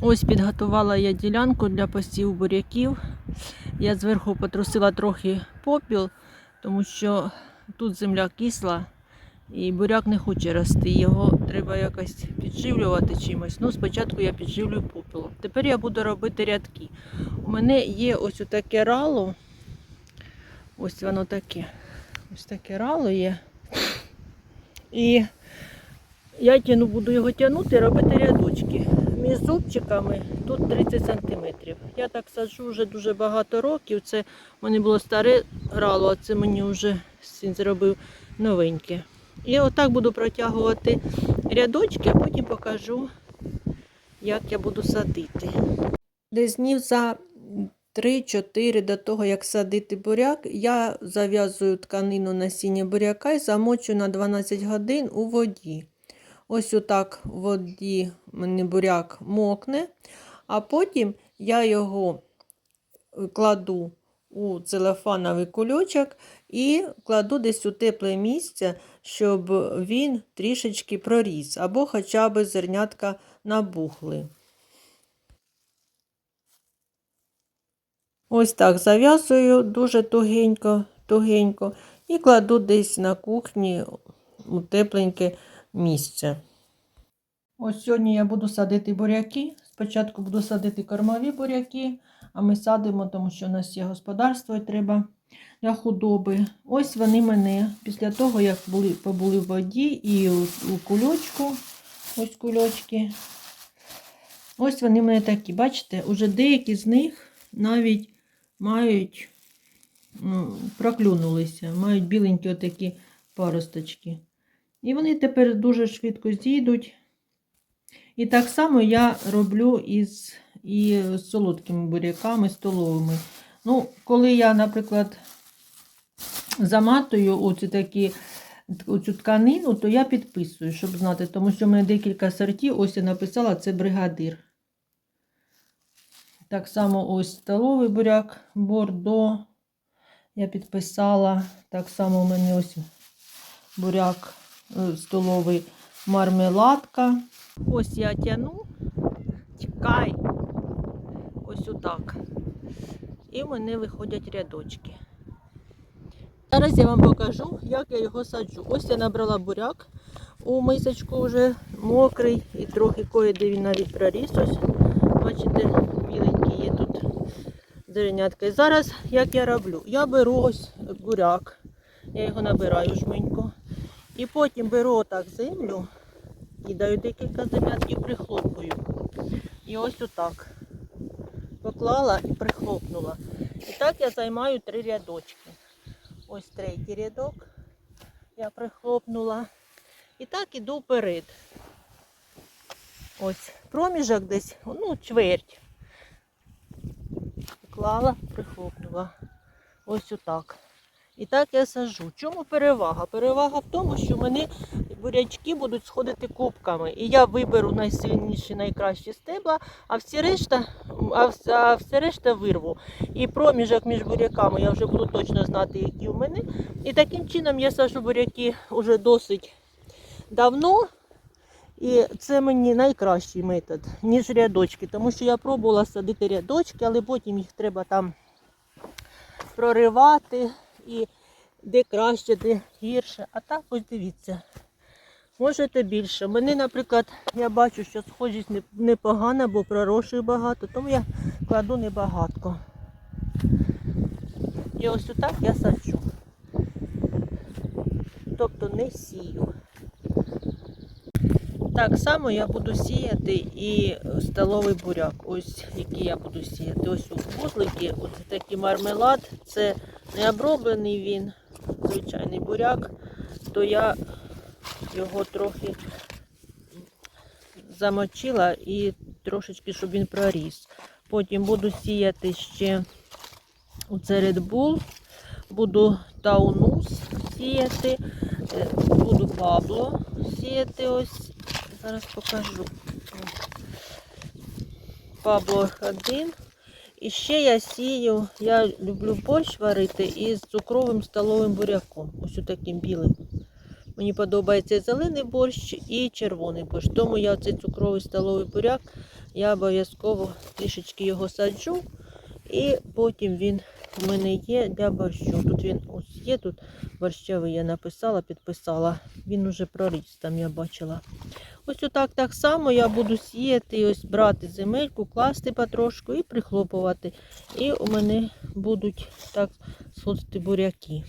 Ось підготувала я ділянку для посів буряків. Я зверху потрусила трохи попіл, тому що тут земля кисла і буряк не хоче рости. Його треба якось підживлювати чимось. Ну, спочатку я підживлюю попелом. Тепер я буду робити рядки. У мене є ось таке рало. Ось воно таке. Ось таке рало є. І я тяну, буду його тягнути і робити рядочки. Між зубчиками тут 30 см. Я так саджу вже дуже багато років. Це в було старе рало, а це мені вже син зробив новеньке. І отак буду протягувати рядочки, а потім покажу, як я буду садити. Десь днів за 3-4 до того, як садити буряк, я зав'язую тканину насіння буряка і замочу на 12 годин у воді. Ось отак в воді в мене буряк мокне, а потім я його кладу у целофановий кульочок і кладу десь у тепле місце, щоб він трішечки проріс, або хоча б зернятка набухли. Ось так зав'язую дуже тугенько, тугенько і кладу десь на кухні у тепленьке місце. Ось сьогодні я буду садити буряки. Спочатку буду садити кормові буряки, а ми садимо, тому що у нас є господарство і треба для худоби. Ось вони мене після того, як були, побули в воді і у, у кульочку, ось кульочки. Ось вони в мене такі. Бачите, уже деякі з них навіть мають ну, проклюнулися, мають біленькі отакі паросточки. І вони тепер дуже швидко зійдуть. І так само я роблю із і з солодкими буряками, столовими. Ну, коли я, наприклад, заматую оці такі, оцю тканину, то я підписую, щоб знати, тому що в мене декілька сортів, ось я написала, це бригадир. Так само ось столовий буряк бордо. Я підписала. Так само у мене ось буряк столовий мармеладка. Ось я тяну, тікай. Ось отак. І в мене виходять рядочки. Зараз я вам покажу, як я його саджу. Ось я набрала буряк у мисочку вже мокрий і трохи кое-де він навіть проріс. Ось, бачите, біленький є тут зернятка. І зараз як я роблю? Я беру ось буряк, я його набираю жменько. І потім беру отак землю, кидаю декілька землят і прихлопую. І ось отак. Поклала і прихлопнула. І так я займаю три рядочки. Ось третій рядок. Я прихлопнула. І так іду вперед. Ось проміжок десь, ну, чверть. Поклала, прихлопнула. Ось отак. І так я сажу. Чому перевага? Перевага в тому, що мене бурячки будуть сходити кубками. І я виберу найсильніші, найкращі стебла, а всі решта, а все решта вирву. І проміжок між буряками я вже буду точно знати, які в мене. І таким чином я сажу буряки вже досить давно. І це мені найкращий метод, ніж рядочки. Тому що я пробувала садити рядочки, але потім їх треба там проривати і де краще, де гірше. А так ось дивіться. Можете більше. Мені, наприклад, я бачу, що схожість непогана, бо пророшую багато, тому я кладу небагатко. І ось отак я саджу. Тобто не сію. Так само я буду сіяти і столовий буряк. Ось який я буду сіяти. Ось у вузлики, ось такий мармелад. Це не оброблений він, звичайний буряк, то я його трохи замочила і трошечки, щоб він проріс. Потім буду сіяти ще оце Bull, буду таунус сіяти, е, буду пабло сіяти ось. Зараз покажу. Пабло один. І ще я сію, я люблю борщ варити із цукровим столовим буряком. Ось таким білим. Мені подобається зелений борщ і червоний борщ. Тому я цей цукровий столовий буряк я обов'язково трішечки його саджу. І потім він у мене є для борщу. Тут він ось є, тут борщевий я написала, підписала. Він уже проріс, там я бачила. Ось отак так само я буду сіяти, ось брати земельку, класти потрошку і прихлопувати. І у мене будуть так сходити буряки.